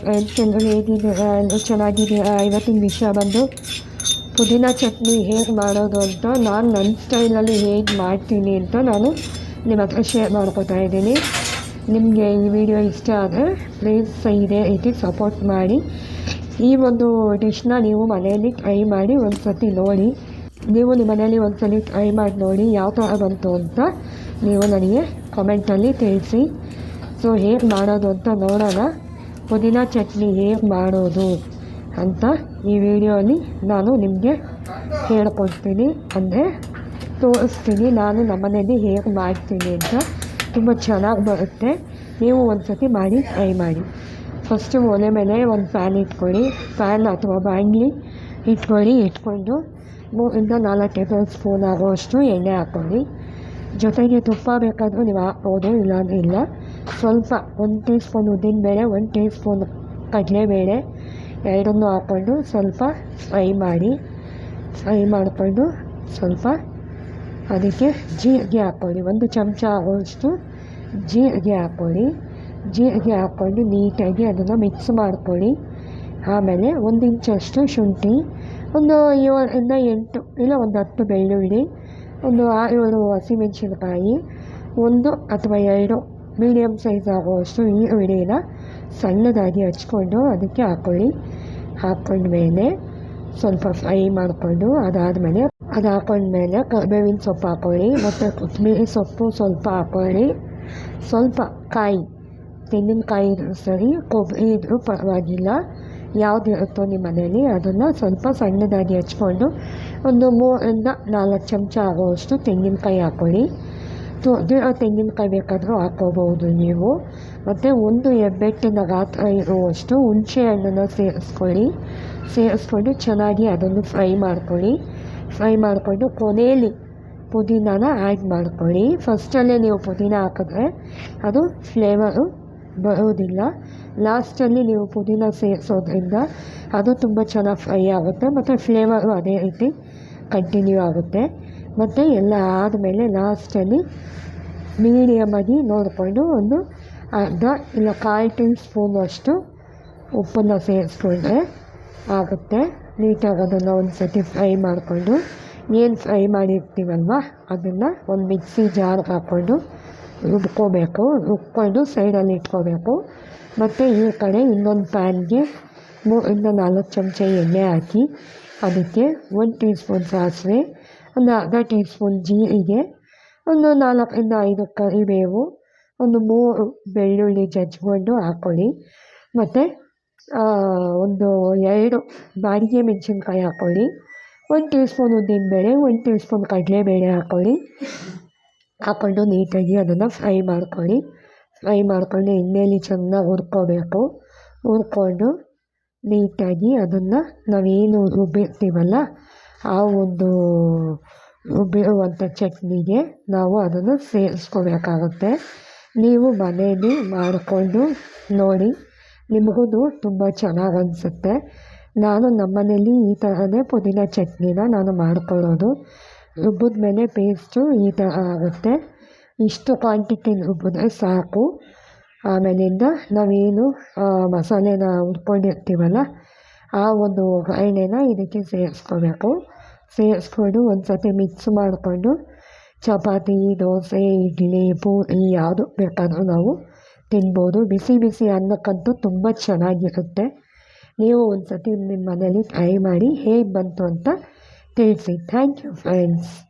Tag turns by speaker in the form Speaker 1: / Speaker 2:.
Speaker 1: Friends ಎಲ್ಲರೂ ಹೇಗಿದೆ ಚೆನ್ನಾಗಿದೆ ಇವತ್ತಿನ ವಿಷಯ ಬಂದು, ಪುದೀನ ಚಟ್ನಿ ಹೇಗೆ ಮಾಡೋದು ಅಂತ ನಾನು ನನ್ನ ಸ್ಟೈಲಲ್ಲಿ ಹೇಗೆ ಮಾಡ್ತೀನಿ ಅಂತ ನಾನು ನಿಮ್ಮ ಹತ್ರ ಶೇರ್ ಮಾಡ್ಕೋತಾ ಇದ್ದೀನಿ. ನಿಮಗೆ ಈ ವಿಡಿಯೋ ಇಷ್ಟ ಆದರೆ ಪ್ಲೀಸ್ ಇದೇ ರೀತಿ ಸಪೋರ್ಟ್ ಮಾಡಿ. ಈ ಒಂದು ಡಿಶ್ನ ನೀವು ಮನೆಯಲ್ಲಿ ಟ್ರೈ ಮಾಡಿ ಒಂದು ಸತಿ ನೋಡಿ. ನೀವು ನಿಮ್ಮ ಮನೆಯಲ್ಲಿ ಒಂದು ಸಲ ಟ್ರೈ ಮಾಡಿ ನೋಡಿ ಯಾವ ಥರ ಬಂತು ಅಂತ ನೀವು ನನಗೆ ಕಮೆಂಟಲ್ಲಿ ತಿಳಿಸಿ. ಸೊ ಹೇಗೆ ಮಾಡೋದು ಅಂತ ನೋಡೋಣ. ಪುದೀನ ಚಟ್ನಿ ಹೇಗೆ ಮಾಡೋದು ಅಂತ ಈ ವಿಡಿಯೋಲಿ ನಾನು ನಿಮಗೆ ಹೇಳ್ಕೊಡ್ತೀನಿ. ಅಂದರೆ ತೋರಿಸ್ತೀನಿ ನಾನು ನಮ್ಮನೇಲಿ ಹೇಗೆ ಮಾಡ್ತೀನಿ ಅಂತ. ತುಂಬ ಚೆನ್ನಾಗಿ ಬರುತ್ತೆ. ನೀವು ಒಂದು ಸತಿ ಮಾಡಿ ಟ್ರೈ ಮಾಡಿ. ಫಸ್ಟು ಒಲೆ ಮೇಲೆ ಒಂದು ಫ್ಯಾನ್ ಇಟ್ಕೊಳ್ಳಿ. ಫ್ಯಾನ್ ಅಥವಾ ಬಾಣಲಿ ಇಟ್ಕೊಳ್ಳಿ, ಇಟ್ಕೊಂಡು ಮೂರಿಂದ ನಾಲ್ಕು ಟೇಬಲ್ ಸ್ಪೂನ್ ಆಗುವಷ್ಟು ಎಣ್ಣೆ ಹಾಕ್ಕೊಳ್ಳಿ. ಜೊತೆಗೆ ತುಪ್ಪ ಬೇಕಾದರೂ ನೀವು ಹಾಕ್ಬೋದು, ಇಲ್ಲಾಂದ್ರೆ ಇಲ್ಲ. ಸ್ವಲ್ಪ ಒಂದು ಟೀ ಸ್ಪೂನ್ ಉದ್ದಿನಬೇಳೆ ಒಂದು ಟೀ ಸ್ಪೂನ್ ಕಡಲೆಬೇಳೆ ಎರಡನ್ನೂ ಹಾಕ್ಕೊಂಡು ಸ್ವಲ್ಪ ಫ್ರೈ ಮಾಡಿ ಫ್ರೈ ಮಾಡಿಕೊಂಡು ಸ್ವಲ್ಪ ಅದಕ್ಕೆ ಜೀರಿಗೆ ಹಾಕ್ಕೊಳ್ಳಿ. ಒಂದು ಚಮಚ ಆಗೋಷ್ಟು ಜೀರಿಗೆ ಹಾಕ್ಕೊಳ್ಳಿ. ಜೀರಿಗೆ ಹಾಕ್ಕೊಂಡು ನೀಟಾಗಿ ಅದನ್ನು ಮಿಕ್ಸ್ ಮಾಡ್ಕೊಳ್ಳಿ. ಆಮೇಲೆ ಒಂದು ಇಂಚಷ್ಟು ಶುಂಠಿ, ಒಂದು ಏಳರಿಂದ ಎಂಟು, ಇಲ್ಲ ಒಂದು ಹತ್ತು ಬೆಳ್ಳುಳ್ಳಿ, ಒಂದು ಆರು ಏಳು ಹಸಿಮೆಣಸಿನಕಾಯಿ, ಒಂದು ಅಥವಾ ಎರಡು ಮೀಡಿಯಮ್ ಸೈಜ್ ಆಗುವಷ್ಟು ಈರುಳ್ಳಿನ ಸಣ್ಣದಾಗಿ ಹಚ್ಕೊಂಡು ಅದಕ್ಕೆ ಹಾಕ್ಕೊಳ್ಳಿ ಹಾಕ್ಕೊಂಡ್ಮೇಲೆ ಸ್ವಲ್ಪ ಫ್ರೈ ಮಾಡಿಕೊಂಡು ಅದಾದಮೇಲೆ ಅದು ಹಾಕೊಂಡ್ಮೇಲೆ ಕರಿಬೇವಿನ ಸೊಪ್ಪು ಹಾಕ್ಕೊಳ್ಳಿ ಮತ್ತು ಕೊತ್ತಂಬರಿ ಸೊಪ್ಪು ಸ್ವಲ್ಪ ಹಾಕ್ಕೊಳ್ಳಿ ಸ್ವಲ್ಪ ಕಾಯಿ, ತೆಂಗಿನಕಾಯಿ ಸರಿ, ಕೊಬ್ಬರಿ ಇದ್ದರೂ ಪರವಾಗಿಲ್ಲ. ಯಾವುದಿರುತ್ತೋ ನಿಮ್ಮ ಮನೇಲಿ ಅದನ್ನು ಸ್ವಲ್ಪ ಸಣ್ಣದಾಗಿ ಹಚ್ಕೊಂಡು ಒಂದು ಮೂರರಿಂದ ನಾಲ್ಕು ಚಮಚ ಆಗುವಷ್ಟು ತೆಂಗಿನಕಾಯಿ ಹಾಕ್ಕೊಳ್ಳಿ ಹದಿನೈದು ತೆಂಗಿನಕಾಯಿ ಬೇಕಾದರೂ ಹಾಕ್ಕೋಬೋದು ನೀವು. ಮತ್ತು ಒಂದು ಹೆಬ್ಬೆಟ್ಟಿನ ಗಾತ್ರ ಇರುವಷ್ಟು ಹುಣಸೆ ಹಣ್ಣನ್ನು ಸೇರಿಸ್ಕೊಳ್ಳಿ. ಸೇರಿಸ್ಕೊಂಡು ಚೆನ್ನಾಗಿ ಅದನ್ನು ಫ್ರೈ ಮಾಡ್ಕೊಳ್ಳಿ. ಫ್ರೈ ಮಾಡಿಕೊಂಡು ಕೊನೆಯಲ್ಲಿ ಪುದೀನಾನ ಆ್ಯಡ್ ಮಾಡ್ಕೊಳ್ಳಿ. ಫಸ್ಟಲ್ಲೇ ನೀವು ಪುದೀನ ಹಾಕಿದ್ರೆ ಅದು ಫ್ಲೇವರು ಬರೋದಿಲ್ಲ. ಲಾಸ್ಟಲ್ಲಿ ನೀವು ಪುದೀನ ಸೇರಿಸೋದ್ರಿಂದ ಅದು ತುಂಬ ಚೆನ್ನಾಗಿ ಫ್ರೈ ಆಗುತ್ತೆ ಮತ್ತು ಫ್ಲೇವರು ಅದೇ ರೀತಿ ಕಂಟಿನ್ಯೂ ಆಗುತ್ತೆ. ಮತ್ತು ಎಲ್ಲ ಆದಮೇಲೆ ಲಾಸ್ಟಲ್ಲಿ ಮೀಡಿಯಮ್ಮಾಗಿ ನೋಡಿಕೊಂಡು ಒಂದು ಅರ್ಧ ಇಲ್ಲ ಕಾಲು ಟೀ ಸ್ಪೂನಷ್ಟು ಉಪ್ಪನ್ನು ಸೇರಿಸ್ಕೊಂಡ್ರೆ ಆಗುತ್ತೆ. ನೀಟಾಗಿ ಅದನ್ನು ಒಂದು ಸತಿ ಫ್ರೈ ಮಾಡಿಕೊಂಡು, ಏನು ಫ್ರೈ ಮಾಡಿರ್ತೀವಲ್ವ, ಅದನ್ನು ಒಂದು ಮಿಕ್ಸಿ ಜಾರ್ಗೆ ಹಾಕ್ಕೊಂಡು ರುಬ್ಕೋಬೇಕು. ರುಬ್ಕೊಂಡು ಸೈಡಲ್ಲಿ ಇಟ್ಕೋಬೇಕು. ಮತ್ತು ಈ ಕಡೆ ಇನ್ನೊಂದು ಪ್ಯಾನ್ಗೆ ಮೂರಿಂದ ನಾಲ್ಕು ಚಮಚ ಎಣ್ಣೆ ಹಾಕಿ, ಅದಕ್ಕೆ ಒಂದು ಟೀ ಸ್ಪೂನ್ ಸಾಸಿವೆ ಒಂದು ಅರ್ಧ ಟೀ ಸ್ಪೂನ್ ಜೀರಿಗೆ. ಒಂದು ನಾಲ್ಕರಿಂದ ಐದು ಕರಿಬೇವು ಒಂದು ಮೂರು ಬೆಳ್ಳುಳ್ಳಿ ಜಜ್ಜಿಕೊಂಡು ಹಾಕ್ಕೊಳ್ಳಿ ಮತ್ತು ಒಂದು ಎರಡು ಬಾಡಿಗೆ ಮೆಣಸಿನ್ಕಾಯಿ ಹಾಕ್ಕೊಳ್ಳಿ ಒಂದು ಟೀ ಸ್ಪೂನ್ ಉದ್ದಿನಬೇಳೆ, ಒಂದು ಟೀ ಸ್ಪೂನ್ ಕಡಲೆಬೇಳೆ ಹಾಕ್ಕೊಳ್ಳಿ ಹಾಕ್ಕೊಂಡು ನೀಟಾಗಿ ಅದನ್ನು ಫ್ರೈ ಮಾಡ್ಕೊಳ್ಳಿ. ಫ್ರೈ ಮಾಡಿಕೊಂಡು ಎಣ್ಣೆಯಲ್ಲಿ ಚೆನ್ನಾಗಿ ಹುರ್ಕೋಬೇಕು. ಹುರ್ಕೊಂಡು ನೀಟಾಗಿ ಅದನ್ನು ನಾವೇನು ರುಬ್ಬಿರ್ತೀವಲ್ಲ ಆ ಒಂದು ಬೀಳುವಂಥ ಚಟ್ನಿಗೆ ನಾವು ಅದನ್ನು ಸೇರಿಸ್ಕೋಬೇಕಾಗುತ್ತೆ ನೀವು ಮನೆಯಲ್ಲಿ ಮಾಡಿಕೊಂಡು ನೋಡಿ, ನಿಮಗೂ ತುಂಬ ಚೆನ್ನಾಗಿ ಅನಿಸುತ್ತೆ. ನಾನು ನಮ್ಮನೇಲಿ ಈ ಥರನೇ ಪುದೀನ ಚಟ್ನಿನ ನಾನು ಮಾಡ್ಕೊಳ್ಳೋದು. ರುಬ್ಬಿದ ಮೇಲೆ ಪೇಸ್ಟು ಈ ಥರ ಆಗುತ್ತೆ. ಇಷ್ಟು ಕ್ವಾಂಟಿಟಿ ರುಬ್ಬಿದ್ರೆ ಸಾಕು. ಆಮೇಲಿಂದ ನಾವೇನು ಮಸಾಲೆನ ಹುರ್ಕೊಂಡಿರ್ತೀವಲ್ಲ ಆ ಒಂದು ಒಗ್ಗರಣೆನ ಇದಕ್ಕೆ ಸೇರಿಸ್ಕೋಬೇಕು. ಸೇರಿಸ್ಕೊಂಡು ಒಂದು ಸತಿ ಮಿಕ್ಸ್ ಮಾಡಿಕೊಂಡು ಚಪಾತಿ, ದೋಸೆ, ಇಡ್ಲಿ, ಪೂರಿ ಯಾವುದು ಬೇಕಾದರೂ ನಾವು ತಿನ್ಬೋದು. ಬಿಸಿ ಬಿಸಿ ಅನ್ನಕ್ಕಂತೂ ತುಂಬ ಚೆನ್ನಾಗಿರುತ್ತೆ. ನೀವು ಒಂದು ಸತಿ ನಿಮ್ಮ ಮನೇಲಿ ಟ್ರೈ ಮಾಡಿ ಹೇಗೆ ಬಂತು ಅಂತ ತಿಳಿಸಿ. Thank you friends